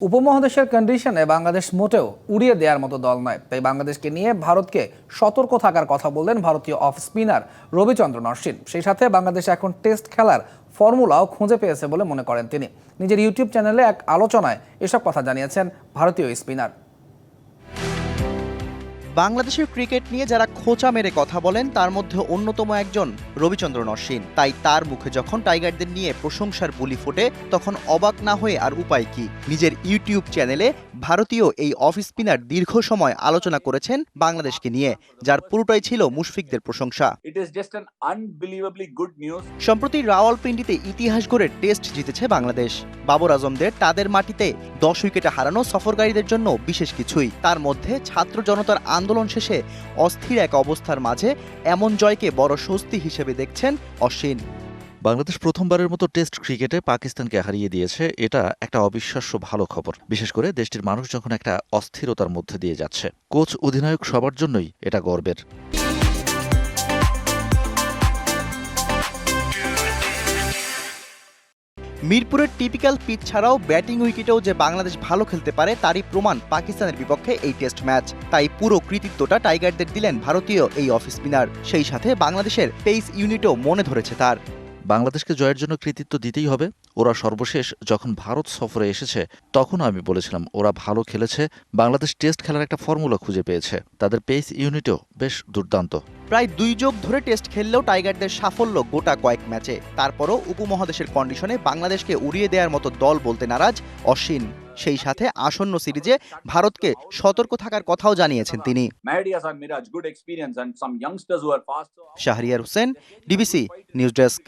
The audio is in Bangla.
উপমহাদেশের কন্ডিশনে বাংলাদেশ মোটেও উড়িয়ে দেওয়ার মতো দল নয়। তাই বাংলাদেশকে নিয়ে ভারতকে সতর্ক থাকার কথা বললেন ভারতীয় অফ স্পিনার রবিচন্দ্র অশ্বিন। সেই সাথে বাংলাদেশ এখন টেস্ট খেলার ফর্মুলাও খুঁজে পেয়েছে বলে মনে করেন তিনি। নিজের ইউটিউব চ্যানেলে এক আলোচনায় এসব কথা জানিয়েছেন ভারতীয় স্পিনার বাংলাদেশের ক্রিকেট নিয়ে যারা খোঁচা মেরে কথা বলেন তার মধ্যে অন্যতম একজন রবিচন্দ্রন অশ্বিন তাই তার মুখে যখন টাইগারদের নিয়ে প্রশংসার বুলি ফোটে তখন অবাক না হয়ে আর উপায় কি? নিজের ইউটিউব চ্যানেলে ভারতীয় এই অফ স্পিনার দীর্ঘ সময় আলোচনা করেছেন বাংলাদেশকে নিয়ে যার পুরোটাই ছিল মুশফিকদের প্রশংসা. সম্প্রতি রাওয়ালপিন্ডিতে ইতিহাস গড়ে টেস্ট জিতেছে বাংলাদেশ। বাবর আজমদের তাদের মাটিতে দশ উইকেটে হারানো সফরকারীদের জন্য বিশেষ কিছুই। তার মধ্যে ছাত্র জনতার আন্দোলন শেষে অস্থির এক অবস্থার মাঝে এমন জয়কে বড় স্বস্তি হিসেবে দেখছেন অশ্বিন বাংলাদেশ প্রথমবারের মতো টেস্ট ক্রিকেটে পাকিস্তানকে হারিয়ে দিয়েছে, এটা একটা অবিশ্বাস্য ভালো খবর। বিশেষ করে দেশটির মানুষ যখন একটা অস্থিরতার মধ্যে দিয়ে যাচ্ছে, কোচ, অধিনায়ক সবার জন্যই এটা গর্বের। মিরপুরের টিপিক্যাল পিচ ছাড়াও ব্যাটিং উইকেটেও যে বাংলাদেশ ভালো খেলতে পারে, তারই প্রমাণ পাকিস্তানের বিপক্ষে এই টেস্ট ম্যাচ তাই পুরো কৃতিত্বটা টাইগারদের দিলেন ভারতীয় এই অফ স্পিনার সেই সাথে বাংলাদেশের পেস ইউনিটও মনে ধরেছে তার। বাংলাদেশকে জয়ের জন্য কৃতিত্ব দিতেই হবে। ওরা সর্বশেষ যখন ভারত সফরে এসেছে, তখন আমি বলেছিলাম, ওরা ভালো খেলেছে। বাংলাদেশ টেস্ট খেলার একটা ফর্মুলা খুঁজে পেয়েছে। তাদের পেস ইউনিটও বেশ দুর্দান্ত। প্রায় দুই যোগ ধরে টেস্ট খেললেও টাইগারদের সাফল্য গোটা কয়েক ম্যাচে। তারপরও উপমহাদেশের কন্ডিশনে বাংলাদেশকে উড়িয়ে দেওয়ার মতো দল বলতে নারাজ অশ্বিন। সেই সাথে আসন্ন সিরিজে ভারতকে সতর্ক থাকার কথাও জানিয়েছেন তিনি. Shahriar Hossain DBC news desk.